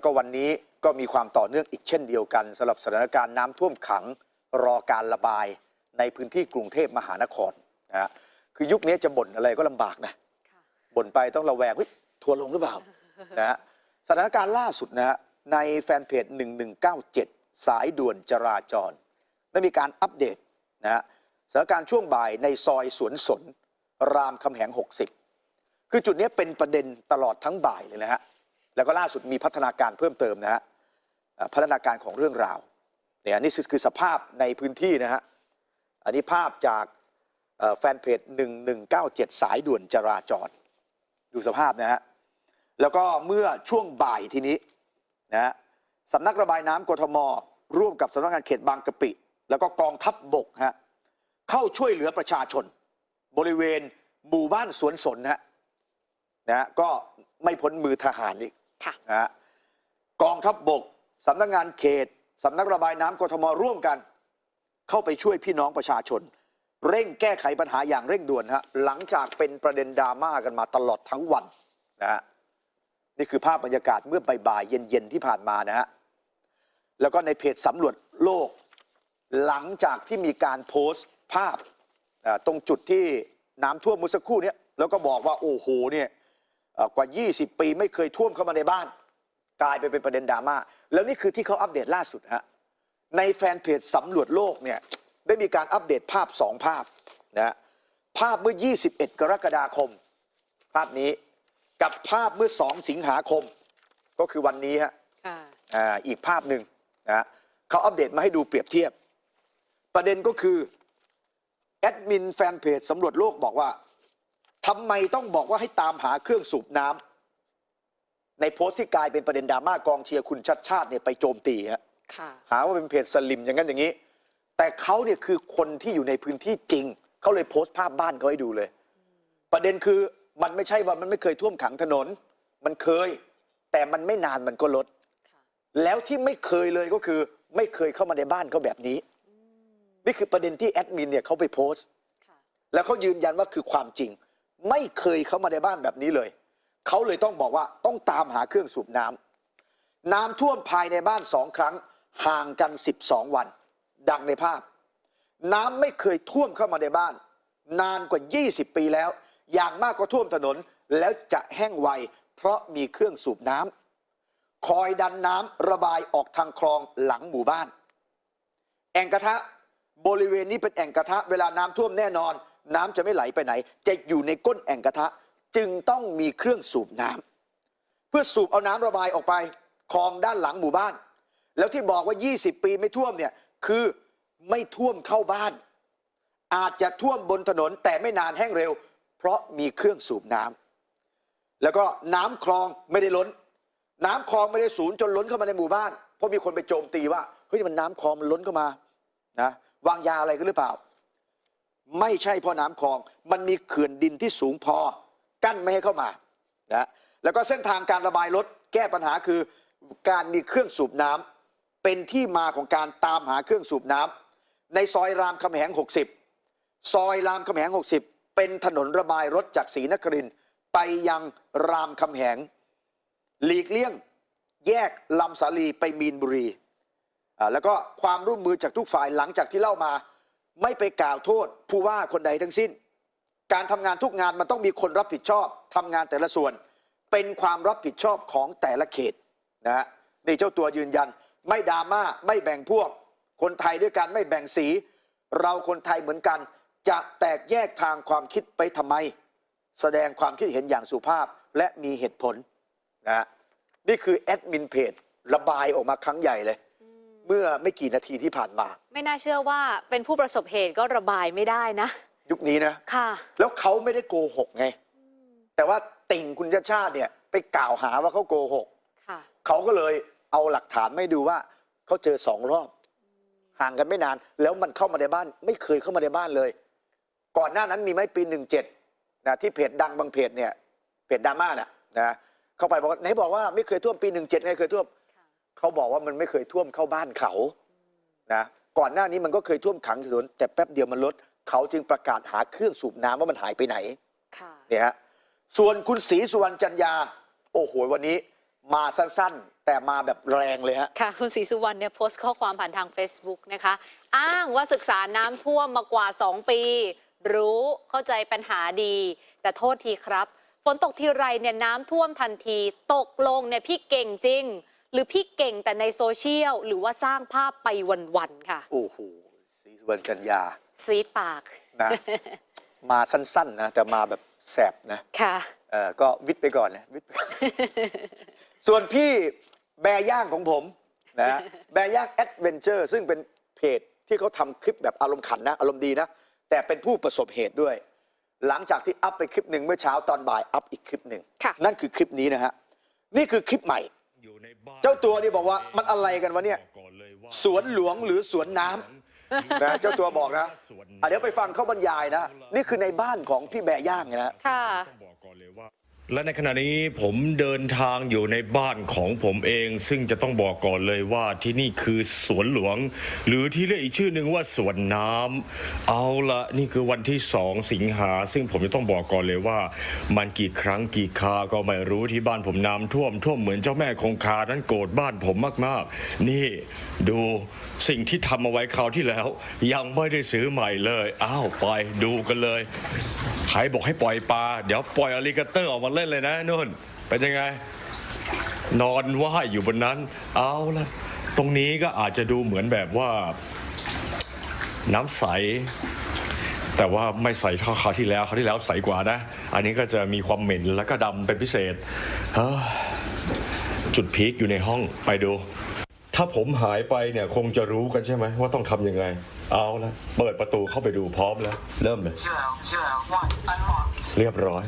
แล้วก็วันนี้ก็มีความต่อเนื่องอีกเช่นเดียวกันสำหรับสถานการณ์น้ำท่วมขังรอการระบายในพื้นที่กรุงเทพมหานครนะฮะคือยุคนี้จะบ่นอะไรก็ลำบากนะค่ะบ่นไปต้องระแวงเฮ้ยทัวร์ลงหรือเปล่านะฮะสถานการณ์ล่าสุดนะฮะในแฟนเพจ 1197 สายด่วนจราจรได้มีการอัปเดตนะฮะสถานการณ์ช่วงบ่ายในซอยสวนสน รามคำแหง 60 คือจุดนี้เป็นประเด็นตลอดทั้งบ่ายเลยนะฮะ แล้วก็ล่าสุดมีพัฒนาการเพิ่มเติมนะฮะพัฒนาการของเรื่องราวเนี่ยนี่คือคือสภาพในพื้นที่นะฮะอันนี้ภาพจากแฟนเพจ 1197 สายด่วนจราจร ดูสภาพนะฮะแล้วก็เมื่อช่วงบ่ายทีนี้นะฮะสำนักระบายน้ำกทม ร่วมกับสำนักงานเขตบางกะปิ แล้วก็กองทัพบบกฮะเข้าช่วยเหลือประชาชน บริเวณหมู่บ้านสวนสนนะฮะนะฮะก็ไม่พ้นมือทหารอีก ค่ะนะฮะกองทัพบบกสำนักงานเขตสำนักระบายน้ำกทมร่วมกัน เข้าไปช่วยพี่น้องประชาชน เร่งแก้ไขปัญหาอย่างเร่งด่วนฮะหลังจากเป็นประเด็นดราม่ากันมาตลอดทั้งวันนะฮะนี่คือภาพบรรยากาศเมื่อบ่ายๆเย็นๆที่ผ่านมานะฮะแล้วก็ในเพจสำรวจโลก หลังจากที่มีการโพสต์ภาพอ่าตรงจุดที่น้ำท่วมเมื่อสักครู่เนี้ยแล้วก็บอกว่าโอ้โหเนี่ย กว่า 20 ปีไม่เคยท่วมเข้ามาในบ้าน กลายไปเป็นประเด็นดราม่าแล้วนี่คือที่เขาอัปเดตล่าสุดฮะในแฟนเพจสำรวจโลกเนี่ยได้มีการอัปเดตภาพสองภาพนะฮะภาพเมื่อ 21 กรกฎาคม ภาพนี้กับภาพเมื่อ 2 สิงหาคม ก็คือวันนี้ฮะค่ะอ่าอีกภาพหนึ่งนะฮะเขาอัปเดตมาให้ดูเปรียบเทียบ ประเด็นก็คือแอดมินแฟนเพจสำรวจโลกบอกว่า ทำไมต้องบอกว่าให้ตามหาเครื่องสูบน้ำในโพสต์ที่กลายเป็นประเด็นดราม่ากองเชียร์คุณชัดชาติเนี่ยไปโจมตีฮะค่ะหาว่าเป็นเพจสลิมอย่างนั้นอย่างนี้ แต่เขาเนี่ยคือคนที่อยู่ในพื้นที่จริง เขาเลยโพสต์ภาพบ้านเขาให้ดูเลย ประเด็นคือมันไม่ใช่ว่ามันไม่เคยท่วมขังถนน มันเคย แต่มันไม่นานมันก็ลดค่ะแล้วที่ไม่เคยเลยก็คือ ไม่เคยเข้ามาในบ้านเขาแบบนี้ นี่คือประเด็นที่แอดมินเนี่ยเขาไปโพสต์ค่ะแล้วเขายืนยันว่าคือความจริง ไม่เคยเข้ามาในบ้านแบบนี้เลย เขาเลยต้องบอกว่าต้องตามหาเครื่องสูบน้ำน้ำท่วมภายในบ้านสองครั้งห่างกัน 12 วัน ดังในภาพ น้ำไม่เคยท่วมเข้ามาในบ้าน นานกว่า 20 ปีแล้ว อย่างมากก็ท่วมถนนแล้วจะแห้งไวเพราะมีเครื่องสูบน้ำคอยดันน้ำระบายออกทางคลองหลังหมู่บ้าน แอ่งกระทะบริเวณนี้เป็นแอ่งกระทะเวลาน้ำท่วมแน่นอน น้ำจะไม่ไหลไปไหน จะอยู่ในก้นแอ่งกระทะ จึงต้องมีเครื่องสูบน้ำเพื่อสูบเอาน้ำระบายออกไปคลองด้านหลังหมู่บ้าน แล้วที่บอกว่า 20 ปีไม่ท่วมเนี่ยคือไม่ท่วมเข้าบ้าน อาจจะท่วมบนถนนแต่ไม่นานแห้งเร็ว เพราะมีเครื่องสูบน้ำแล้วก็น้ำคลองไม่ได้ล้น น้ำคลองไม่ได้สูญจนล้นเข้ามาในหมู่บ้านเพราะมีคนไปโจมตีว่าเฮ้ยมันน้ำคลองมันล้นเข้ามานะวางยาอะไรกันหรือเปล่า ไม่ใช่เพราะน้ำคลอง มันมีเขื่อนดินที่สูงพอ กั้นไม่ให้เข้ามานะแล้วก็เส้นทางการระบายรถแก้ปัญหาคือการมีเครื่องสูบน้ำเป็นที่มาของการตามหาเครื่องสูบน้ำในซอยรามคำแหง 60 ซอยรามคำแหง 60 เป็นถนนระบายรถจากศรีนครินไปยังรามคำแหง หลีกเลี่ยงแยกลำสาลีไปมีนบุรีอ่าแล้วก็ความร่วมมือจากทุกฝ่ายหลังจากที่เล่ามา ไม่ไปกล่าวโทษผู้ว่าคนใดทั้งสิ้น การทำงานทุกงานมันต้องมีคนรับผิดชอบทำงานแต่ละส่วน เป็นความรับผิดชอบของแต่ละเขตนะฮะนี่เจ้าตัวยืนยัน ไม่ดราม่าไม่แบ่งพวก คนไทยด้วยกันไม่แบ่งสี เราคนไทยเหมือนกัน จะแตกแยกทางความคิดไปทำไม แสดงความคิดเห็นอย่างสุภาพและมีเหตุผลนะฮะนี่คือแอดมินเพจระบายออกมาครั้งใหญ่เลย เมื่อไม่กี่นาทีที่ผ่านมา ไม่น่าเชื่อว่าเป็นผู้ประสบเหตุก็ระบายไม่ได้นะ ยุคนี้นะ ค่ะ แล้วเขาไม่ได้โกหกไง แต่ว่าติ่งคุณชาติชาติเนี่ยไปกล่าวหาว่าเขาโกหก ค่ะ เขาก็เลยเอาหลักฐานไม่ดูว่าเขาเจอสองรอบ ห่างกันไม่นาน แล้วมันเข้ามาในบ้าน ไม่เคยเข้ามาในบ้านเลย ก่อนหน้านั้นมีไหมปีหนึ่งเจ็ดนะที่เพจดังบางเพจเนี่ยเพจดราม่าน่ะนะเข้าไปบอกว่าไหนบอกว่าไม่เคยท่วมปีหนึ่งเจ็ดไงเคยท่วมค่ะ เขาบอกว่ามันไม่เคยท่วมเข้าบ้านเขานะก่อนหน้านี้มันก็เคยท่วมขังถนนแต่แป๊บเดียวมันลด เขาจึงประกาศหาเครื่องสูบน้ำว่ามันหายไปไหนค่ะเนี่ยฮะส่วนคุณศรีสุวรรณจันยา โอ้โหวันนี้มาสั้นๆ แต่มาแบบแรงเลยฮะ ค่ะคุณศรีสุวรรณเนี่ยโพสต์ข้อความผ่านทาง Facebook นะคะ อ้างว่าศึกษาน้ำท่วมมากว่า 2 ปี รู้เข้าใจปัญหาดี แต่โทษทีครับ ฝนตกทีไรเนี่ยน้ำท่วมทันที ตกลงเนี่ยพี่เก่งจริง หรือพี่เก่งแต่ในโซเชียล หรือว่าสร้างภาพไปวันๆค่ะ โอ้โหศรีสุวรรณจันยาซีดปากนะ มาสั้นๆนะแต่มาแบบแสบนะ ค่ะ เออก็วิทย์ไปก่อนนะวิทย์ไปส่วนพี่แบร์ย่างของผมนะแบร์ย่างแอดเวนเจอร์ซึ่งเป็นเพจที่เขาทำคลิปแบบอารมณ์ขันนะ อารมณ์ดีนะ แต่เป็นผู้ประสบเหตุด้วย หลังจากที่อัพไปคลิปหนึ่งเมื่อเช้าตอนบ่ายอัพอีกคลิปหนึ่งค่ะ นั่นคือคลิปนี้นะฮะ นี่คือคลิปใหม่ เจ้าตัวนี่บอกว่ามันอะไรกันวะเนี่ยสวนหลวงหรือสวนน้ำนะเจ้าตัวบอกนะอะเดี๋ยวไปฟังเขาบรรยายนะ นี่คือในบ้านของพี่แบร์ย่างนะค่ะ และในขณะนี้ผมเดินทางอยู่ในบ้านของผมเอง ซึ่งจะต้องบอกก่อนเลยว่าที่นี่คือสวนหลวง หรือที่เรียกอีกชื่อหนึ่งว่าสวนน้ำเอาละนี่คือวันที่สองสิงหา ซึ่งผมจะต้องบอกก่อนเลยว่า มันกี่ครั้งกี่คาก็ไม่รู้ที่บ้านผมน้ำท่วมท่วมเหมือนเจ้าแม่คงคานั้นโกรธบ้านผมมากๆ นี่ดูสิ่งที่ทำเอาไว้คราวที่แล้ว ยังไม่ได้ซื้อใหม่เลยอ้าวไปดูกันเลยใครบอกให้ปล่อยปลาเดี๋ยวปล่อยอลิเกเตอร์ออกมาเล่นเลยนะนุ่นเป็นยังไง นอนว่ายอยู่บนนั้น เอาละตรงนี้ก็อาจจะดูเหมือนแบบว่า น้ำใส แต่ว่าไม่ใสเท่าคราวที่แล้วคราวที่แล้วใสกว่านะ อันนี้ก็จะมีความเหม็นแล้วก็ดำเป็นพิเศษเฮ้ยจุดพีคอยู่ในห้องไปดู ถ้าผมหายไปเนี่ยคงจะรู้กันใช่ไหมว่าต้องทำยังไง เอาละเปิดประตูเข้าไปดูพร้อมแล้ว เริ่มเลย Zero, zero, one, unmarked. เรียบร้อย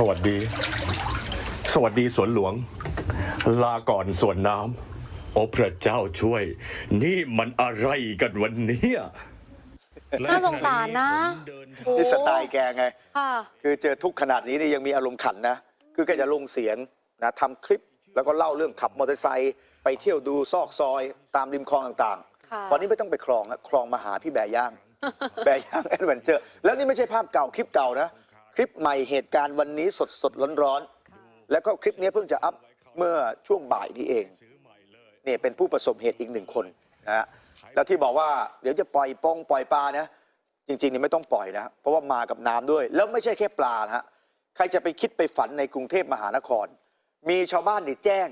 สวัสดี สวัสดีสวนหลวง ลาก่อนสวนน้ำโอ้พระเจ้าช่วย นี่มันอะไรกันวันนี้ น่าสงสารนะโอ้นี่สไตล์แกไง ค่ะคือเจอทุกข์ขนาดนี้นี่ยังมีอารมณ์ขันนะ คือแกจะลงเสียงนะทำคลิปแล้วก็เล่าเรื่องขับมอเตอร์ไซค์ไปเที่ยวดูซอกซอยตามริมคลองต่างค่ะๆวันนี้ไม่ต้องไปคลองนะคลองมาหาพี่แบร์ย่าง แบร์ย่างแอดเวนเจอร์ แล้วนี่ไม่ใช่ภาพเก่าคลิปเก่านะค ลิปใหม่เหตุการณ์วันนี้สดสดร้อนร้อนๆแล้วก็คลิปนี้เพิ่งจะอัพเมื่อช่วงบ่ายนี้เองนี่เป็นผู้ประสบเหตุอีกหนึ่งคนนะฮะแล้วที่บอกว่าเดี๋ยวจะปล่อยปองปล่อยปลานะจริงๆเนี่ยไม่ต้องปล่อยนะ เพราะว่ามากับน้ำด้วย แล้วไม่ใช่แค่ปลานะฮะใครจะไปคิดไปฝันในกรุงเทพมหานคร มีชาวบ้านนี่แจ้ง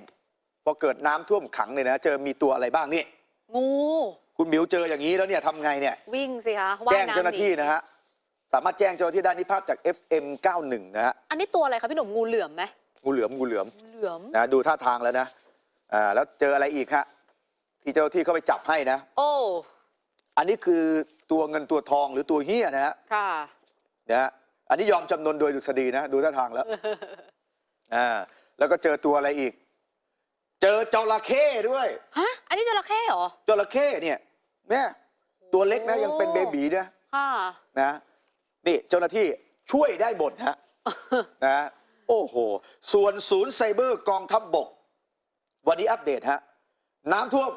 พอเกิดน้ำท่วมขังเนี่ยนะเจอมีตัวอะไรบ้างนี่งูคุณหมิวเจออย่างนี้แล้วเนี่ยทำไงเนี่ยวิ่งสิคะว่ายแจ้งน้ำเจ้าหน้าที่นะฮะ สามารถแจ้งเจ้าหน้าที่ได้นี่ภาพจาก FM 91 นะฮะอันนี้ตัวอะไรคะพี่หนุ่มงูเหลือมไหมงูเหลือมงูเหลือมงูเหลือม นะดูท่าทางแล้วนะอ่าแล้วเจออะไรอีกฮะที่เจ้าหน้าที่เขาไปจับให้นะ โอ้ อันนี้คือตัวเงินตัวทองหรือตัวเฮียนะฮะค่ะ นะฮะอันนี้ยอมจำนนโดยดุษฎีนะ ดูท่าทางแล้วอ่าแล้วก็เจอตัวอะไรอีก เจอจระเข้ด้วยฮะ อันนี้จระเข้เหรอ จระเข้เนี่ยเนี่ยตัวเล็กนะโอ้ยังเป็นเบบีนะค่ะ นะ นี่เจ้าหน้าที่ช่วยได้หมดฮะนะโอ้โห ส่วนศูนย์ไซเบอร์กองทัพบบก วันนี้อัปเดตฮะน้ำท่วม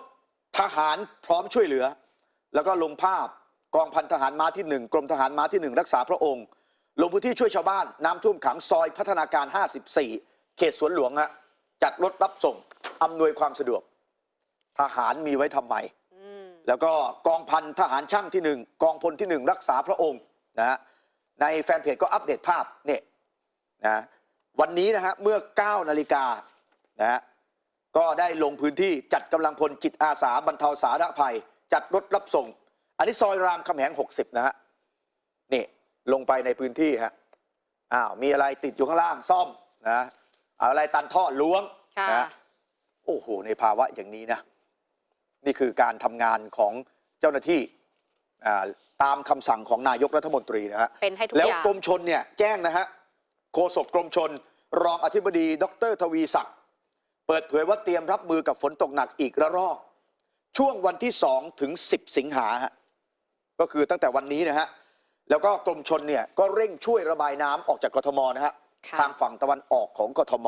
ทหารพร้อมช่วยเหลือ แล้วก็ลงภาพกองพันทหารม้าที่หนึ่งกรมทหารม้าที่หนึ่งรักษาพระองค์ ลงพื้นที่ช่วยชาวบ้าน น้ำท่วมขังซอยพัฒนาการ 54 เขตสวนหลวงฮะจัดรถรับส่งอำนวยความสะดวก ทหารมีไว้ทำไมอืมแล้วก็กองพันทหารช่างที่หนึ่งกองพลที่หนึ่งรักษาพระองค์นะฮะ ในแฟนเพจก็อัปเดตภาพเนี่ยนะวันนี้นะฮะเมื่อ 9 นาฬิกานะฮะก็ได้ลงพื้นที่จัดกำลังพลจิตอาสาบรรเทาสาธารณภัย จัดรถรับส่ง อันนี้ซอยรามคำแหง 60 นะฮะนี่ลงไปในพื้นที่ฮะอ้าวมีอะไรติดอยู่ข้างล่างซ่อมนะเอาอะไรตันท่อล้วงค่ะนะโอ้โหในภาวะอย่างนี้นะ นี่คือการทำงานของเจ้าหน้าที่ อ่าตามคำสั่งของนายกรัฐมนตรีนะฮะเป็นให้ทุกแล้วอย่าง กรมชนเนี่ยแจ้งนะฮะโฆษกกรมชน รองอธิบดีดรทวีศักดิ์เปิดเผยว่าเตรียมรับมือกับฝนตกหนักอีกระลอก ช่วงวันที่ 2 ถึง 10 สิงหาฮะก็คือตั้งแต่วันนี้นะฮะ แล้วก็กรมชนเนี่ยก็เร่งช่วยระบายน้ำออกจากกทมนะฮะ ค่ะ ทางฝั่งตะวันออกของกทม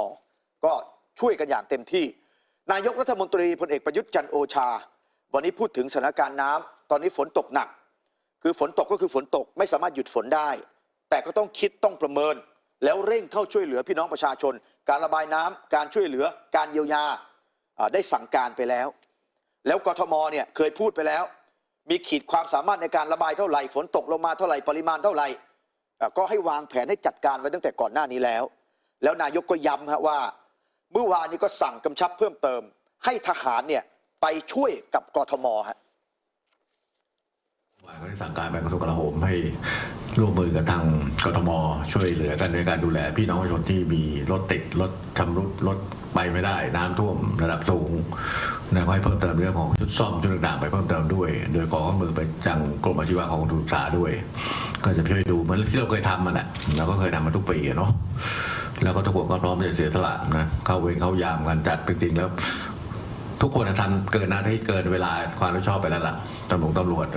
ก็ช่วยกันอย่างเต็มที่ นายกรัฐมนตรีพลเอกประยุทธ์จันทร์โอชา วันนี้พูดถึงสถานการณ์น้ำตอนนี้ฝนตกหนัก คือฝนตกก็คือฝนตกไม่สามารถหยุดฝนได้ แต่ก็ต้องคิดต้องประเมิน แล้วเร่งเข้าช่วยเหลือพี่น้องประชาชน การระบายน้ำการช่วยเหลือ การเยียวยาได้สั่งการไปแล้ว แล้วกทมเนี่ยเคยพูดไปแล้ว มีขีดความสามารถในการระบายเท่าไหร่ฝนตกลงมาเท่าไหร่ปริมาณเท่าไหร่ก็ให้วางแผนให้จัดการไว้ตั้งแต่ก่อนหน้านี้แล้ว แล้วนายกก็ย้ำฮะว่า เมื่อวานนี้ก็สั่งกำชับเพิ่มเติม ให้ทหารเนี่ยไปช่วยกับกทมฮะ ก็ได้สั่งการไปกระทรวงกลาโหมให้ร่วมมือกับทางกทมช่วยเหลือกันในการดูแลพี่น้องประชาชนที่มีรถติดรถชำรุดรถไปไม่ได้น้ำท่วมระดับสูงนะให้เพิ่มเติมเรื่องของชุดซ่อมชุดต่างๆไปเพิ่มเติมด้วย โดยขอข้อมือไปจังกรมอาชีวะของกระทรวงศึกษาด้วย ก็จะช่วยดูเหมือนที่เราเคยทำมันแหละเราก็เคยทำมาทุกปีเนาะแล้วก็ทุกคนก็พร้อมจะเสียสละนะเข้าเวรเข้ายามกันจัดจริงๆแล้ว ทุกคนทำเกินหน้าที่เกินเวลาความรับผิดชอบไปแล้วล่ะตำรวจตำรวจ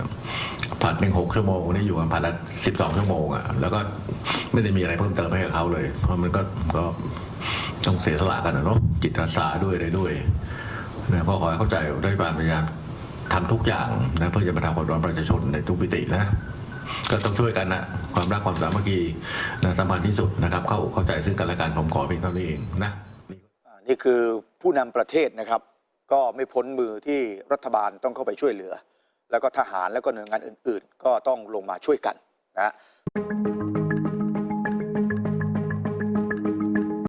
ผัดหนึ่งหกชั่วโมงนี่อยู่กันผัดละสิบสองชั่วโมงอะแล้วก็ไม่ได้มีอะไรเพิ่มเติมให้กับเขาเลย เพราะมันก็ก็ต้องเสียสละกันนะเนาะจิตอาสาด้วยอะไรด้วยนะก็ขอให้เข้าใจด้วยความพยายามทำทุกอย่างนะเพื่อจะมาทำความร้อนประชาชนในทุกมิตินะก็ต้องช่วยกันนะความรักความสามัคคีนะสำคัญที่สุดนะครับ เข้าเข้าใจซึ่งกันและกันผมขอเพียงเท่านี้เองนะนี่คือผู้นำประเทศนะครับ ก็ไม่พ้นมือที่รัฐบาลต้องเข้าไปช่วยเหลือ แล้วก็ทหารแล้วก็หน่วยงานอื่น ๆ ก็ต้องลงมาช่วยกันนะฮะ